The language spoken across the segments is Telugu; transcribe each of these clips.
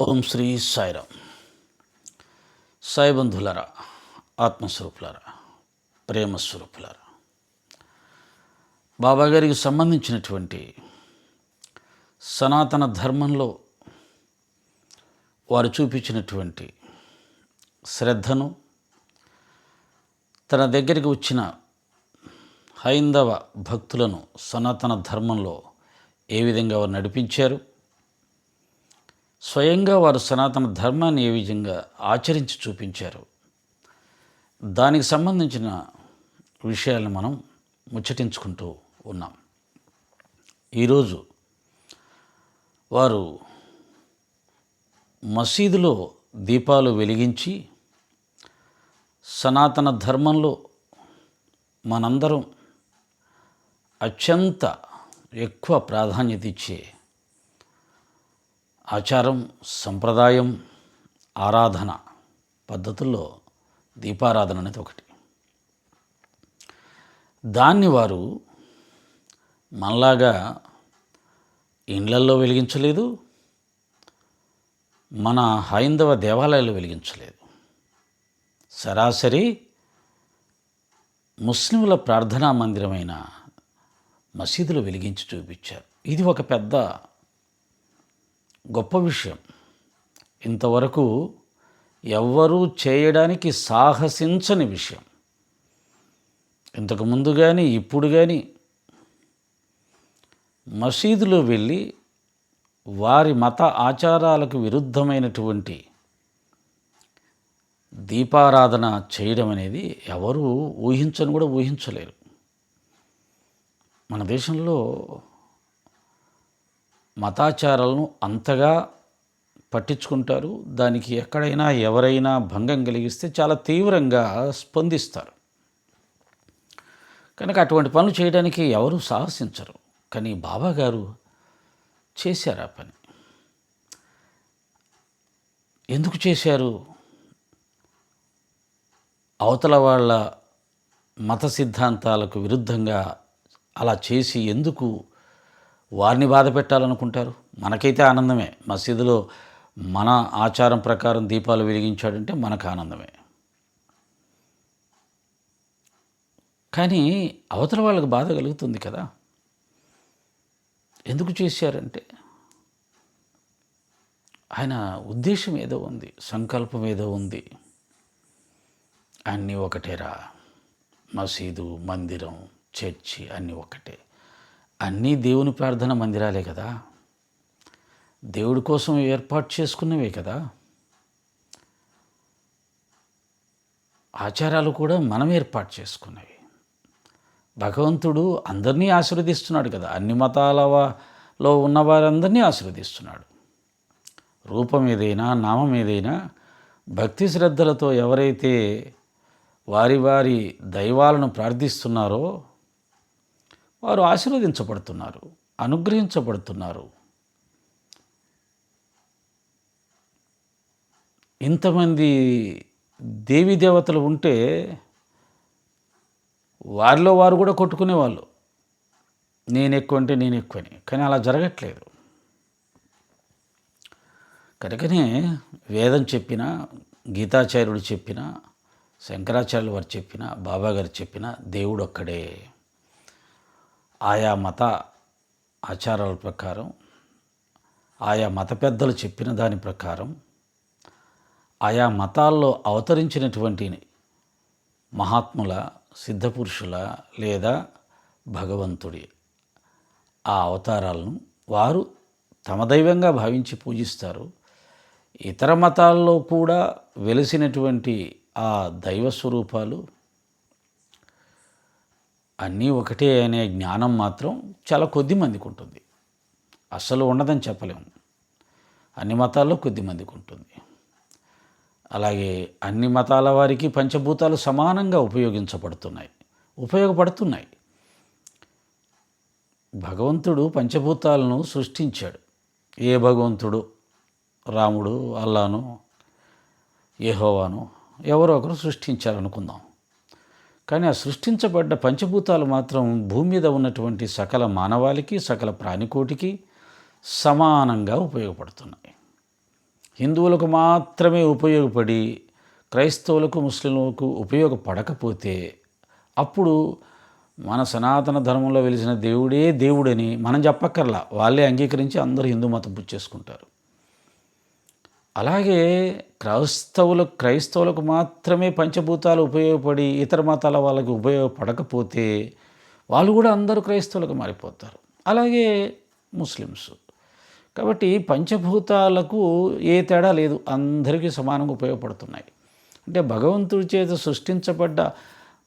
ఓం శ్రీ సాయిరామ్. సాయిబంధులరా ఆత్మస్వరూపులరా ప్రేమస్వరూపులరా బాబా గారికి సంబంధించినటువంటి సనాతన ధర్మంలో వారు చూపించినటువంటి శ్రద్ధను తన దగ్గరికి వచ్చిన హైందవ భక్తులను సనాతన ధర్మంలో ఏ విధంగా వారు నడిపించారు స్వయంగా వారు సనాతన ధర్మాన్ని ఏ విధంగా ఆచరించి చూపించారు? దానికి సంబంధించిన విషయాలను మనం ముచ్చటించుకుంటూ ఉన్నాం. ఈరోజు వారు మసీదులో దీపాలు వెలిగించి సనాతన ధర్మంలో మనందరం అత్యంత ఎక్కువ ప్రాధాన్యత ఇచ్చే ఆచారం సంప్రదాయం ఆరాధన పద్ధతుల్లో దీపారాధన అనేది ఒకటి. దాన్ని వారు మనలాగా ఇండ్లల్లో వెలిగించలేదు మన హైందవ దేవాలయాలు వెలిగించలేదు. సరాసరి ముస్లింల ప్రార్థనా మందిరమైన మసీదులు వెలిగించి చూపించారు. ఇది ఒక పెద్ద గొప్ప విషయం. ఇంతవరకు ఎవ్వరూ చేయడానికి సాహసించని విషయం. ఇంతకు ముందు కానీ ఇప్పుడు కానీ మసీదులో వెళ్ళి వారి మత ఆచారాలకు విరుద్ధమైనటువంటి దీపారాధన చేయడం అనేది ఎవరు ఊహించని కూడా ఊహించలేరు. మన దేశంలో మతాచారాలను అంతగా పట్టించుకుంటారు. దానికి ఎక్కడైనా ఎవరైనా భంగం కలిగిస్తే చాలా తీవ్రంగా స్పందిస్తారు. కనుక అటువంటి పనులు చేయడానికి ఎవరు సాహసించరు. కానీ బాబా గారు చేశారు ఆ పని. ఎందుకు చేశారు? అవతల వాళ్ళ మత సిద్ధాంతాలకు విరుద్ధంగా అలా చేసి ఎందుకు వారిని బాధ పెట్టాలనుకుంటారు? మనకైతే ఆనందమే. మసీదులో మన ఆచారం ప్రకారం దీపాలు వెలిగించాడంటే మనకు ఆనందమే. కానీ అవతల వాళ్ళకి బాధ కలుగుతుంది కదా. ఎందుకు చేశారంటే ఆయన ఉద్దేశం ఏదో ఉంది సంకల్పం ఏదో ఉంది. అన్నీ ఒకటేరా. మసీదు మందిరం చర్చి అన్నీ ఒకటే. అన్నీ దేవుని ప్రార్థన మందిరాలే కదా. దేవుడి కోసం ఏర్పాటు చేసుకున్నవే కదా. ఆచారాలు కూడా మనం ఏర్పాటు చేసుకున్నవి. భగవంతుడు అందరినీ ఆశీర్వదిస్తున్నాడు కదా. అన్ని మతాలలో ఉన్న వారందరినీ ఆశీర్వదిస్తున్నాడు. రూపం ఏదైనా నామం ఏదైనా భక్తి శ్రద్ధలతో ఎవరైతే వారి వారి దైవాలను ప్రార్థిస్తున్నారో వారు ఆశీర్వదించబడుతున్నారు అనుగ్రహించబడుతున్నారు. ఇంతమంది దేవీ దేవతలు ఉంటే వారిలో వారు కూడా కొట్టుకునేవాళ్ళు. నేను ఎక్కువ అంటే నేను ఎక్కువని కానీ అలా జరగట్లేదు. కనుకనే వేదం చెప్పిన గీతాచార్యుడు చెప్పిన శంకరాచార్యులు వారు చెప్పిన బాబా గారు చెప్పిన దేవుడు ఒక్కడే. ఆయా మత ఆచారాల ప్రకారం ఆయా మత పెద్దలు చెప్పిన దాని ప్రకారం ఆయా మతాల్లో అవతరించినటువంటి మహాత్ముల సిద్ధపురుషుల లేదా భగవంతుడి ఆ అవతారాలను వారు తమ దైవంగా భావించి పూజిస్తారు. ఇతర మతాల్లో కూడా వెలిసినటువంటి ఆ దైవ స్వరూపాలు అన్నీ ఒకటే అనే జ్ఞానం మాత్రం చాలా కొద్ది మందికి ఉంటుంది. అస్సలు ఉండదని చెప్పలేము. అన్ని మతాల్లో కొద్ది మందికి ఉంటుంది. అలాగే అన్ని మతాల వారికి పంచభూతాలు సమానంగా ఉపయోగించబడుతున్నాయి. ఉపయోగపడుతున్నాయి. భగవంతుడు పంచభూతాలను సృష్టించాడు. ఏ భగవంతుడు? రాముడు అల్లాను ఏహోవాను ఎవరో ఒకరు సృష్టించారనుకుందాం కానీ ఆ సృష్టించబడ్డ పంచభూతాలు మాత్రం భూమి మీద ఉన్నటువంటి సకల మానవాళికి సకల ప్రాణికోటికి సమానంగా ఉపయోగపడుతున్నాయి. హిందువులకు మాత్రమే ఉపయోగపడి క్రైస్తవులకు ముస్లింలకు ఉపయోగపడకపోతే అప్పుడు మన సనాతన ధర్మంలో వెలిసిన దేవుడే దేవుడని మనం చెప్పక్కర్లా. వాళ్ళే అంగీకరించి అందరూ హిందూ మతం పుచ్చేసుకుంటారు అలాగే క్రైస్తవులకు క్రైస్తవులకు మాత్రమే పంచభూతాలు ఉపయోగపడి ఇతర మతాల వాళ్ళకి ఉపయోగపడకపోతే వాళ్ళు కూడా అందరూ క్రైస్తవులకు మారిపోతారు. అలాగే ముస్లిమ్స్. కాబట్టి పంచభూతాలకు ఏ తేడా లేదు. అందరికీ సమానంగా ఉపయోగపడుతున్నాయి. అంటే భగవంతుడి చేత సృష్టించబడ్డ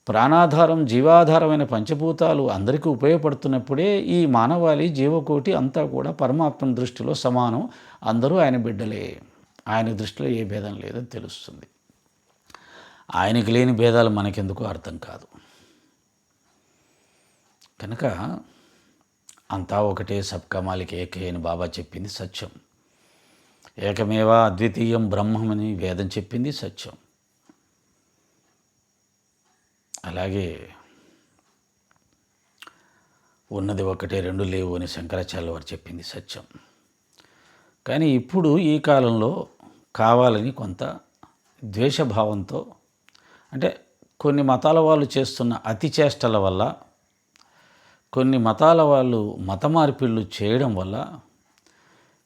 ప్రాణాధారం జీవాధారమైన పంచభూతాలు అందరికీ ఉపయోగపడుతున్నప్పుడే ఈ మానవాళి జీవకోటి అంతా కూడా పరమాత్మ దృష్టిలో సమానం. అందరూ ఆయన బిడ్డలే. ఆయన దృష్టిలో ఏ భేదం లేదని తెలుస్తుంది. ఆయనకి లేని భేదాలు మనకెందుకు అర్థం కాదు. కనుక అంతా ఒకటే సబ్కా మాలిక ఏకే అని బాబా చెప్పింది సత్యం. ఏకమేవా అద్వితీయం బ్రహ్మమని వేదం చెప్పింది సత్యం. అలాగే ఉన్నది ఒకటే రెండు లేవు అని శంకరాచార్య వారు చెప్పింది సత్యం. కానీ ఇప్పుడు ఈ కాలంలో కావాలని కొంత ద్వేషభావంతో అంటే కొన్ని మతాల వాళ్ళు చేస్తున్న అతి చేష్టల వల్ల కొన్ని మతాల వాళ్ళు మత మార్పిళ్ళు చేయడం వల్ల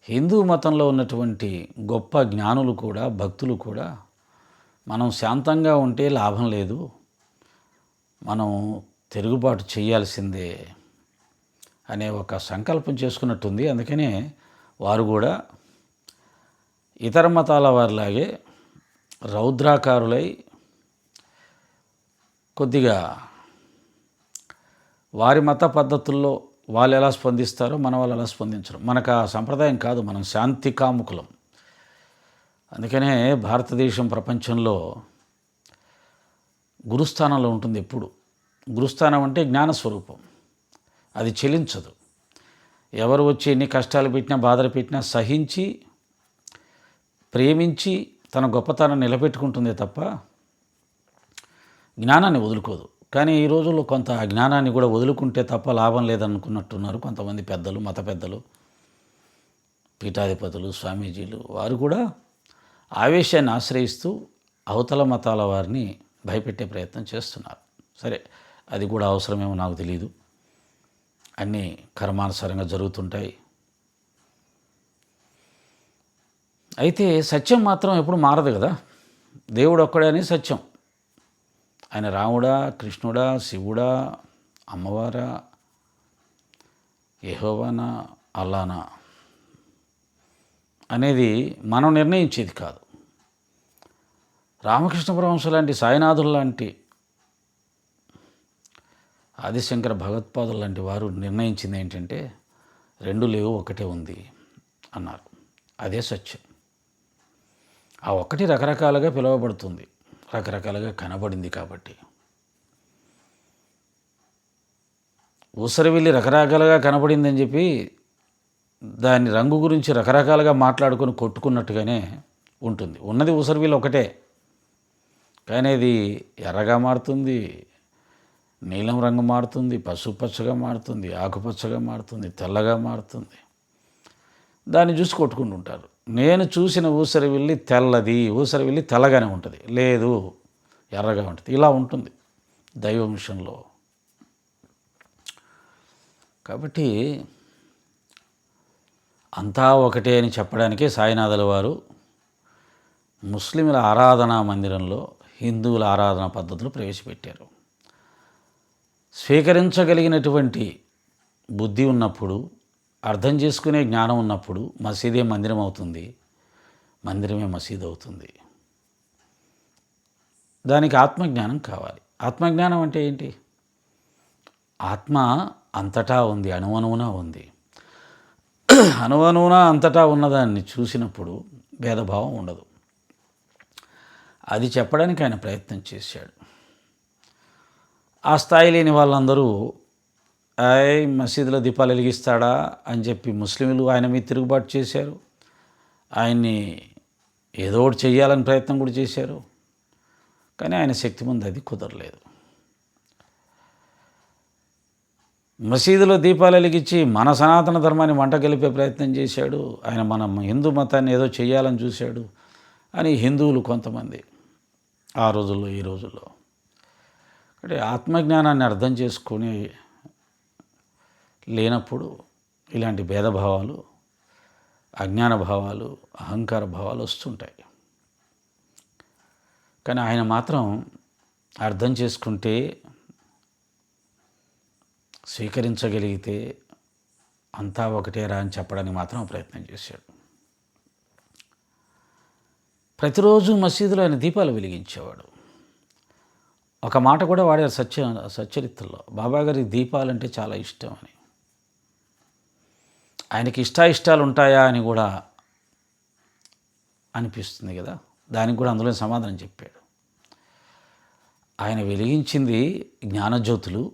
హిందూ మతంలో ఉన్నటువంటి గొప్ప జ్ఞానులు కూడా భక్తులు కూడా మనం శాంతంగా ఉంటే లాభం లేదు. మనం తిరుగుబాటు చేయాల్సిందే అనే ఒక సంకల్పం చేసుకున్నట్టుంది. అందుకనే వారు కూడా ఇతర మతాల వారిలాగే రౌద్రాకారులై కొద్దిగా వారి మత పద్ధతుల్లో వాళ్ళు ఎలా స్పందిస్తారో మన వాళ్ళు ఎలా స్పందించరు. మనకు ఆ సంప్రదాయం కాదు మనం శాంతి కాముకులం. అందుకనే భారతదేశం ప్రపంచంలో గురుస్థానంలో ఉంటుంది ఎప్పుడు. గురుస్థానం అంటే జ్ఞానస్వరూపం. అది చెలించదు. ఎవరు వచ్చి ఎన్ని కష్టాలు పెట్టినా బాధలు పెట్టినా సహించి ప్రేమించి తన గొప్పతనం నిలబెట్టుకుంటుందే తప్ప జ్ఞానాన్ని వదులుకోదు. కానీ ఈ రోజుల్లో కొంత జ్ఞానాన్ని కూడా వదులుకుంటే తప్ప లాభం లేదనుకున్నట్టున్నారు కొంతమంది పెద్దలు మత పెద్దలు పీఠాధిపతులు స్వామీజీలు. వారు కూడా ఆవేశాన్ని ఆశ్రయిస్తూ అవతల మతాల వారిని భయపెట్టే ప్రయత్నం చేస్తున్నారు. సరే అది కూడా అవసరమేమో నాకు తెలియదు అన్నీ కర్మానుసారంగా జరుగుతుంటాయి. అయితే సత్యం మాత్రం ఎప్పుడు మారదు కదా. దేవుడు ఒక్కడే అని సత్యం. ఆయన రాముడా కృష్ణుడా శివుడా అమ్మవారా యహోవానా అల్లానా అనేది మనం నిర్ణయించేది కాదు. రామకృష్ణ పరమహంస లాంటి సాయినాథులు లాంటి ఆదిశంకర భగవత్పాదులు లాంటి వారు నిర్ణయించింది ఏంటంటే రెండు లేవు ఒకటే ఉంది అన్నారు. అదే సత్యం. ఆ ఒక్కటి రకరకాలుగా పిలువబడుతుంది. రకరకాలుగా కనబడింది కాబట్టి. ఊసరవెల్లి రకరకాలుగా కనబడిందని చెప్పి దాని రంగు గురించి రకరకాలుగా మాట్లాడుకొని కొట్టుకున్నట్టుగానే ఉంటుంది. ఉన్నది ఊసరవెల్లి ఒకటే. కానీ అది ఎర్రగా మారుతుంది నీలం రంగు మారుతుంది పసుపచ్చగా మారుతుంది ఆకుపచ్చగా మారుతుంది తెల్లగా మారుతుంది. దాన్ని చూసి కొట్టుకుంటుంటారు. నేను చూసిన ఊసరి వెళ్ళి తెల్లది ఊసరి వెళ్ళి తెల్లగానే ఉంటుంది. లేదు ఎర్రగా ఉంటుంది. ఇలా ఉంటుంది దైవంశంలో కాబట్టి అంతా ఒకటే అని చెప్పడానికే సాయినాథుల వారు ముస్లింల ఆరాధనా మందిరంలో హిందువుల ఆరాధన పద్ధతులు ప్రవేశపెట్టారు. స్వీకరించగలిగినటువంటి బుద్ధి ఉన్నప్పుడు అర్థం చేసుకునే జ్ఞానం ఉన్నప్పుడు మసీదే మందిరం అవుతుంది. మందిరమే మసీదు అవుతుంది దానికి ఆత్మజ్ఞానం కావాలి. ఆత్మజ్ఞానం అంటే ఏంటి? ఆత్మ అంతటా ఉంది అణువణువున ఉంది. అణువణువున అంతటా ఉన్నదాన్ని చూసినప్పుడు భేదభావం ఉండదు. అది చెప్పడానికి ఆయన ప్రయత్నం చేశాడు. ఆ స్థాయి లేని వాళ్ళందరూ ఆయ్ మసీదులో దీపాలు వెలిగిస్తాడా? అని చెప్పి ముస్లింలు ఆయన మీద తిరుగుబాటు చేశారు. ఆయన్ని ఏదో ఒకటి చేయాలని ప్రయత్నం కూడా చేశారు. కానీ ఆయన శక్తి ముందు అది కుదరలేదు. మసీదులో దీపాలు వెలిగించి మన సనాతన ధర్మాన్ని వంట గెలిపే ప్రయత్నం చేశాడు. ఆయన మన హిందూ మతాన్ని ఏదో చేయాలని చూశాడు అని హిందువులు కొంతమంది ఆ రోజుల్లో ఈ రోజుల్లో. అంటే ఆత్మజ్ఞానాన్ని అర్థం చేసుకొని లేనప్పుడు ఇలాంటి భేదభావాలు అజ్ఞాన భావాలు అహంకార భావాలు వస్తుంటాయి. కానీ ఆయన మాత్రం అర్థం చేసుకుంటే స్వీకరించగలిగితే అంతా ఒకటే రా అని చెప్పడానికి మాత్రం ప్రయత్నం చేశాడు. ప్రతిరోజు మసీదులో ఆయన దీపాలు వెలిగించేవాడు. ఒక మాట కూడా వాడారు సత్య సచ్చరిత్రలో. బాబా గారికి దీపాలంటే చాలా ఇష్టం అని. ఆయనకి ఇష్టాయిష్టాలు ఉంటాయా అని కూడా అనిపిస్తుంది కదా. దానికి కూడా అందులో సమాధానం చెప్పాడు. ఆయన వెలిగించింది జ్ఞానజ్యోతులు.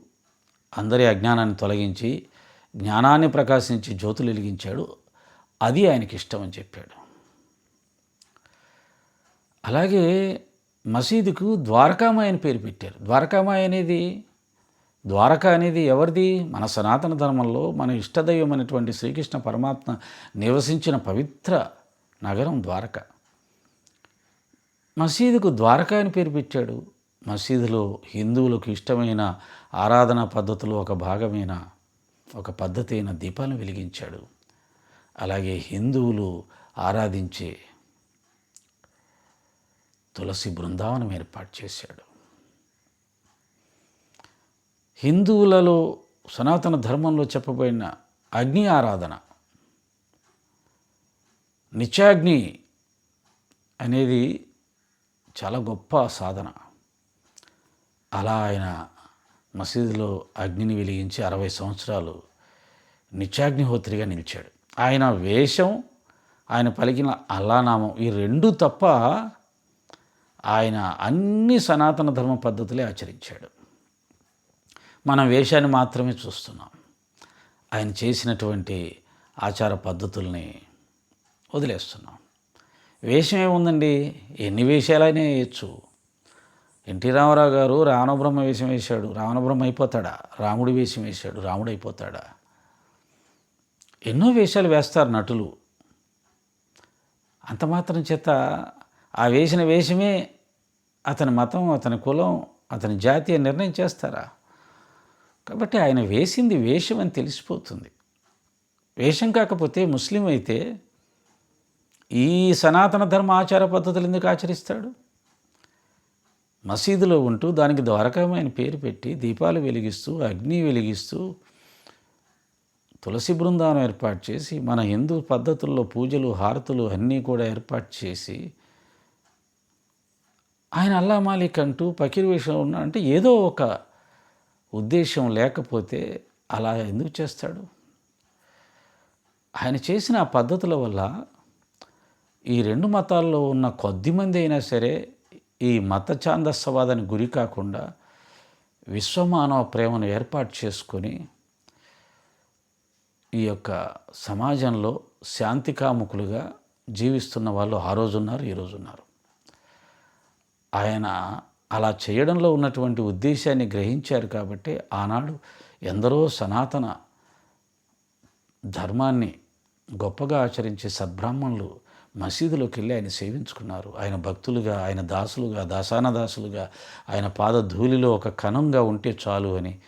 అందరి అజ్ఞానాన్ని తొలగించి జ్ఞానాన్ని ప్రకాశించి జ్యోతులు వెలిగించాడు. అది ఆయనకి ఇష్టం అని చెప్పాడు. అలాగే మసీదుకు ద్వారకామాయి అని పేరు పెట్టారు. ద్వారకామాయి అనేది ద్వారక అనేది ఎవరిది? మన సనాతన ధర్మంలో మన ఇష్టదైవం అనేటువంటి శ్రీకృష్ణ పరమాత్మ నివసించిన పవిత్ర నగరం ద్వారక. మసీదుకు ద్వారక అని పేరు పెట్టాడు. మసీదులో హిందువులకు ఇష్టమైన ఆరాధనా పద్ధతులు ఒక భాగమైన ఒక పద్ధతి అయిన దీపాలను వెలిగించాడు. అలాగే హిందువులు ఆరాధించే తులసి బృందావనం ఏర్పాటు చేశాడు. హిందువులలో సనాతన ధర్మంలో చెప్పబడిన అగ్ని ఆరాధన నిత్యాగ్ని అనేది చాలా గొప్ప సాధన. అలా ఆయన మసీదులో అగ్నిని వెలిగించి అరవై సంవత్సరాలు నిత్యాగ్నిహోత్రిగా నిలిచాడు. ఆయన వేషం ఆయన పలికిన అల్లానామం ఈ రెండు తప్ప ఆయన అన్ని సనాతన ధర్మ పద్ధతులే ఆచరించాడు. మనం వేషాన్ని మాత్రమే చూస్తున్నాం. ఆయన చేసినటువంటి ఆచార పద్ధతుల్ని వదిలేస్తున్నాం. వేషం ఏముందండి? ఎన్ని వేషాలైనా వేయచ్చు. ఎన్టీ రామారావు గారు రావణబ్రహ్మ వేషం వేశాడు. రావణబ్రహ్మ అయిపోతాడా? రాముడి వేషం వేశాడు. రాముడు అయిపోతాడా? ఎన్నో వేషాలు వేస్తారు నటులు. అంత మాత్రం చేత ఆ వేసిన వేషమే అతని మతం అతని కులం అతని జాతీయ నిర్ణయం చేస్తారా? కాబట్టి ఆయన వేసింది వేషం అని తెలిసిపోతుంది. వేషం కాకపోతే ముస్లిం అయితే ఈ సనాతన ధర్మ ఆచార పద్ధతులు ఎందుకు ఆచరిస్తాడు? మసీదులో ఉంటూ దానికి ద్వారకమైన పేరు పెట్టి దీపాలు వెలిగిస్తూ అగ్ని వెలిగిస్తూ తులసి బృందావనం ఏర్పాటు చేసి మన హిందూ పద్ధతుల్లో పూజలు హారతులు అన్నీ కూడా ఏర్పాటు చేసి ఆయన అల్లా మాలిక్ అంటూ పకీర్ వేషం ఉన్నా అంటే ఏదో ఒక ఉద్దేశం లేకపోతే అలా ఎందుకు చేస్తాడు? ఆయన చేసిన ఆ పద్ధతుల వల్ల ఈ రెండు మతాల్లో ఉన్న కొద్దిమంది అయినా సరే ఈ మత ఛాందస్సవాదానికి గురి కాకుండా విశ్వమానవ ప్రేమను ఏర్పాటు చేసుకొని ఈ యొక్క సమాజంలో శాంతికాముకులుగా జీవిస్తున్న వాళ్ళు ఆ రోజు ఉన్నారు ఉన్నారు ఆయన అలా చేయడంలో ఉన్నటువంటి ఉద్దేశాన్ని గ్రహించారు కాబట్టి ఆనాడు ఎందరో సనాతన ధర్మాన్ని గొప్పగా ఆచరించే సద్బ్రాహ్మణులు మసీదులోకి వెళ్ళి ఆయన సేవించుకున్నారు. ఆయన భక్తులుగా ఆయన దాసులుగా దాసానదాసులుగా ఆయన పాద ధూళిలో ఒక కణంగా ఉంటే చాలు అని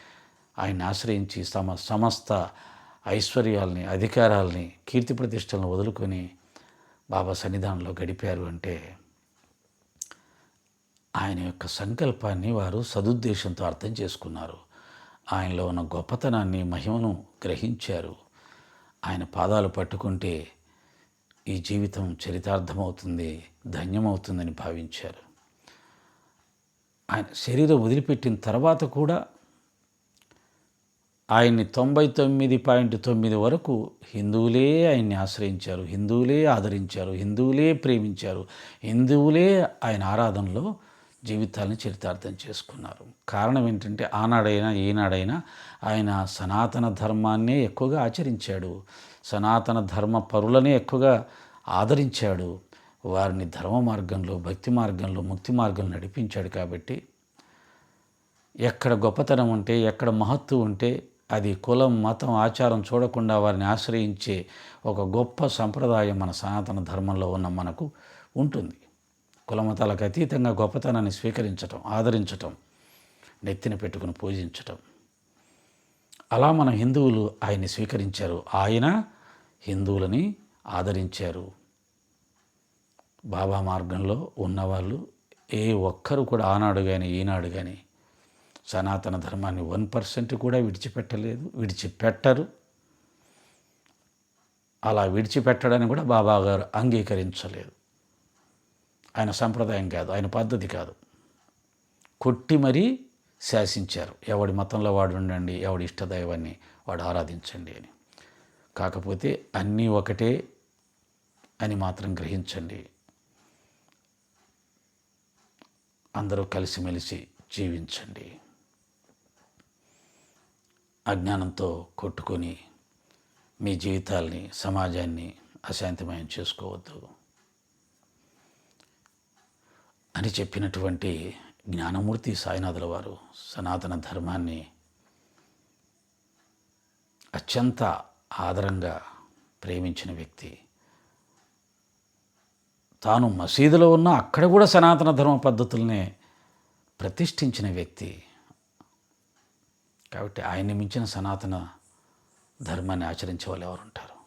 ఆయన ఆశ్రయించి తమ సమస్త ఐశ్వర్యాల్ని అధికారాల్ని కీర్తి ప్రతిష్టలను వదులుకొని బాబా సన్నిధానంలో గడిపారు అంటే ఆయన యొక్క సంకల్పాన్ని వారు సదుద్దేశంతో అర్థం చేసుకున్నారు. ఆయనలో ఉన్న గొప్పతనాన్ని మహిమను గ్రహించారు. ఆయన పాదాలు పట్టుకుంటే ఈ జీవితం చరితార్థమవుతుంది ధన్యమవుతుందని భావించారు. ఆయన శరీరం వదిలిపెట్టిన తర్వాత కూడా ఆయన్ని తొంభై తొమ్మిది పాయింట్ తొమ్మిది వరకు హిందువులే ఆయన్ని ఆశ్రయించారు హిందువులే ఆదరించారు హిందువులే ప్రేమించారు హిందువులే ఆయన ఆరాధనలో జీవితాలను చరితార్థం చేసుకున్నారు. కారణం ఏంటంటే ఆనాడైనా ఈనాడైనా ఆయన సనాతన ధర్మాన్నే ఎక్కువగా ఆచరించాడు. సనాతన ధర్మ పరులనే ఎక్కువగా ఆదరించాడు. వారిని ధర్మ మార్గంలో భక్తి మార్గంలో ముక్తి మార్గంలో నడిపించాడు కాబట్టి ఎక్కడ గొప్పతనం ఉంటే ఎక్కడ మహత్తు ఉంటే అది కులం మతం ఆచారం చూడకుండా వారిని ఆశ్రయించే ఒక గొప్ప సంప్రదాయం మన సనాతన ధర్మంలో ఉన్న మనకు ఉంటుంది. కులమతాలకు అతీతంగా గొప్పతనాన్ని స్వీకరించటం ఆదరించటం నెత్తిన పెట్టుకుని పూజించటం. అలా మన హిందువులు ఆయన్ని స్వీకరించారు. ఆయన హిందువులని ఆదరించారు. బాబా మార్గంలో ఉన్నవాళ్ళు ఏ ఒక్కరు కూడా ఆనాడు కానీ ఈనాడు కానీ సనాతన ధర్మాన్ని వన్ పర్సెంట్ కూడా విడిచిపెట్టలేదు విడిచిపెట్టరు. అలా విడిచిపెట్టడాన్ని కూడా బాబా గారు అంగీకరించలేదు. ఆయన సంప్రదాయం కాదు ఆయన పద్ధతి కాదు. కొట్టి మరీ శాసించారు. ఎవడి మతంలో వాడు ఉండండి ఎవడి ఇష్టదైవాన్ని వాడు ఆరాధించండి అని. కాకపోతే అన్నీ ఒకటే అని మాత్రం గ్రహించండి. అందరూ కలిసిమెలిసి జీవించండి. అజ్ఞానంతో కొట్టుకొని మీ జీవితాల్ని సమాజాన్ని అశాంతిమయం చేసుకోవద్దు. అని చెప్పినటువంటి జ్ఞానమూర్తి సాయినాథుల వారు సనాతన ధర్మాన్ని అత్యంత ఆదరంగా ప్రేమించిన వ్యక్తి. తాను మసీదులో ఉన్న అక్కడ కూడా సనాతన ధర్మ పద్ధతుల్నే ప్రతిష్ఠించిన వ్యక్తి. కాబట్టి ఆయన్ని మించిన సనాతన ధర్మాన్ని ఆచరించే వాళ్ళు ఎవరు ఉంటారు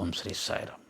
ఓం శ్రీ సాయిరామ్.